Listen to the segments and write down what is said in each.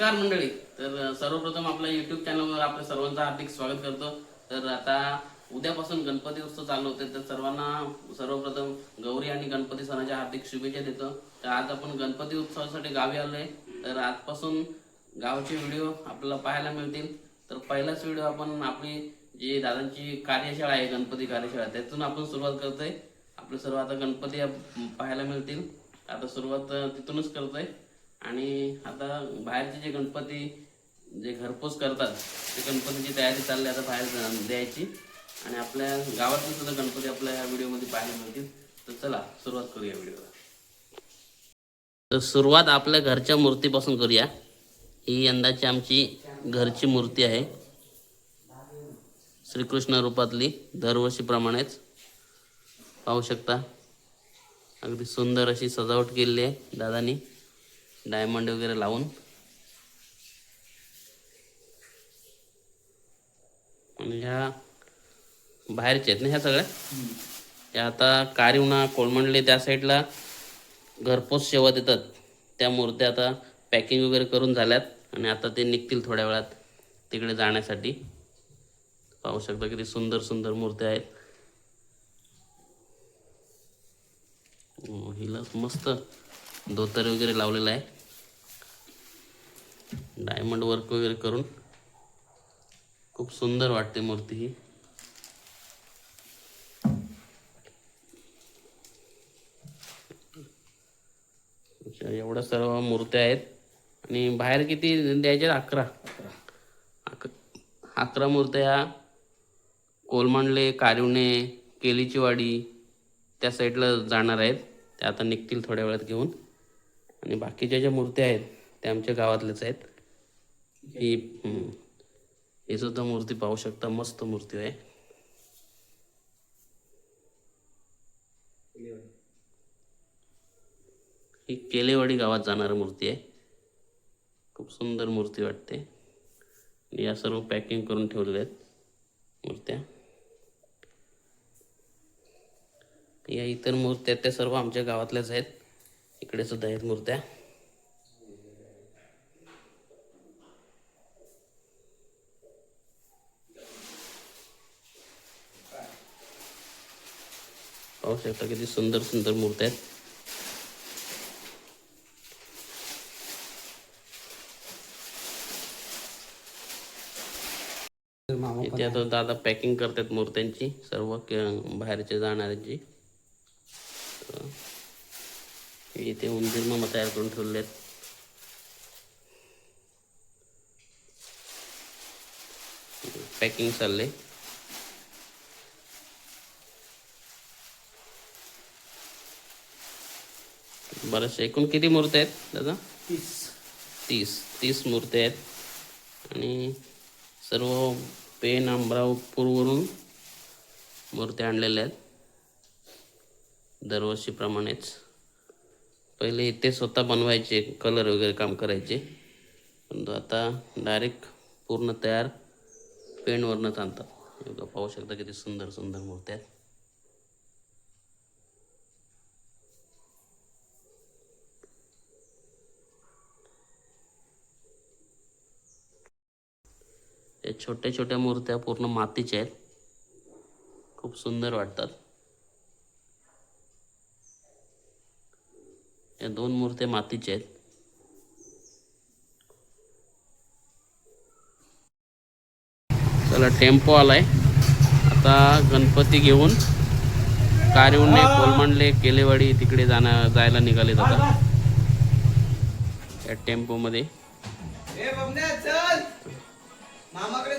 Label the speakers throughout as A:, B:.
A: नमस्कार मंडळी. तर सर्वप्रथम आपल्या युट्यूब चॅनलवर आपल्या सर्वांचं हार्दिक स्वागत करतो. तर आता उद्यापासून गणपती उत्सव चालू होते तर सर्वांना सर्वप्रथम गौरी आणि गणपती सणाच्या हार्दिक शुभेच्छा देतो. तर आज आपण गणपती उत्सवासाठी गावी आलोय. तर आजपासून गावचे व्हिडिओ आपल्याला पाहायला मिळतील. तर पहिलाच व्हिडिओ आपण आपली जी दादांची कार्यशाळा आहे गणपती कार्यशाळा त्यातून आपण सुरुवात करतोय. आपले सर्व आता गणपती पाहायला मिळतील. आता सुरुवात तिथूनच करतोय. आणि आता बाहेरचे जे गणपती जे घरपोच करतात ते गणपतीची तयारी चालली आता बाहेर द्यायची. आणि आपल्या गावातले सुद्धा गणपती आपल्या या व्हिडिओमध्ये पाहायला मिळतील. तर चला सुरुवात करूया व्हिडिओला. तर सुरुवात आपल्या घरच्या मूर्तीपासून करूया. ही यंदाची आमची घरची मूर्ती आहे. श्रीकृष्ण रूपातली दरवर्षीप्रमाणेच पाहू शकता. अगदी सुंदर अशी सजावट केलेली आहे दादानी. डायमंड वगैरे लावून. आणि ह्या बाहेरच्या आहेत ना ह्या सगळ्या? त्या आता कारिवणा कोळमंडले त्या साईडला घरपोच सेवा देतात. त्या मूर्त्या आता पॅकिंग वगैरे करून झाल्यात आणि आता ते निघतील थोड्या वेळात तिकडे जाण्यासाठी. पाहू शकता किती सुंदर सुंदर मूर्त्या आहेत. हो, हिला मस्त. धोतर वगैरे लावलेलं आहे. डायमंड वर्क वगैरे करून. खूप सुंदर वाटते मूर्ती ही. अच्छा, एवढ्या सर्व मूर्त्या आहेत. आणि बाहेर किती द्यायच्या अकरा. अकरा मूर्त्या ह्या कोलमांडले कारिवणे केलीची वाडी त्या साईडला जाणार आहेत. त्या आता निघतील थोड्या वेळात घेऊन. आणि बाकीच्या ज्या मूर्त्या आहेत त्या आमच्या गावातल्याच आहेत. ही ही सुद्धा मूर्ती पाहू शकता मस्त मूर्ती आहे. ही केलेवाडी गावात जाणारी मूर्ती आहे. खूप सुंदर मूर्ती वाटते. आणि या सर्व पॅकिंग करून ठेवलेल्या आहेत मूर्त्या. या इतर मूर्त्या त्या सर्व आमच्या गावातल्याच आहेत. इकडे सुद्धा आहेत मूर्त्या. पाहू शकता किती सुंदर सुंदर मूर्त्या आहेत. इथे आता दादा पॅकिंग करतात मूर्त्यांची सर्व बाहेरचे जाणाऱ्यांची. इथे उंदीर मामा तयार करून ठेवले आहेत पॅकिंग चालले बरेचसे एकूण किती मूर्त्या आहेत दादा? तीस. तीस. मूर्त्या आहेत. आणि सर्व पेन अमरापूरवरून मूर्त्या आणलेल्या आहेत. दरवर्षीप्रमाणेच. पहिले इथे स्वतः बनवायचे कलर वगैरे काम करायचे. परंतु आता डायरेक्ट पूर्ण तयार पेंटवरनंच आणतात. एवढं पाहू शकता किती सुंदर सुंदर मूर्त्या आहेत. छोट्या छोट्या मूर्त्या पूर्ण मातीच्या आहेत. खूप सुंदर वाटतात. या दोन मूर्त्या मातीच्या आहेत. चला टेम्पो आलाय. आता गणपती घेऊन कारिवणे कोलमंडले केलेवाडी तिकडे जाणार जायला निघाले आता. या टेम्पोमध्ये.
B: चल. मामाकडे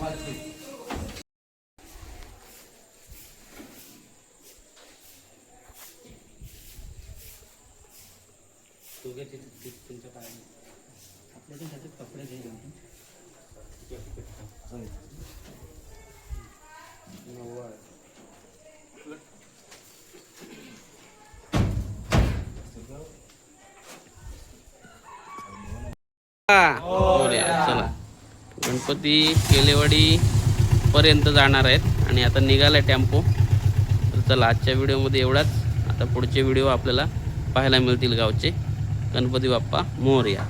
A: wajib Ah. गणपती केलेवाडीपर्यंत जाणार आहेत आणि आता निघालाय टेम्पो. तर चला आजच्या व्हिडिओमध्ये एवढाच. आता पुढचे व्हिडिओ आपल्याला पाहायला मिळतील गावचे. गणपती बाप्पा मोरया.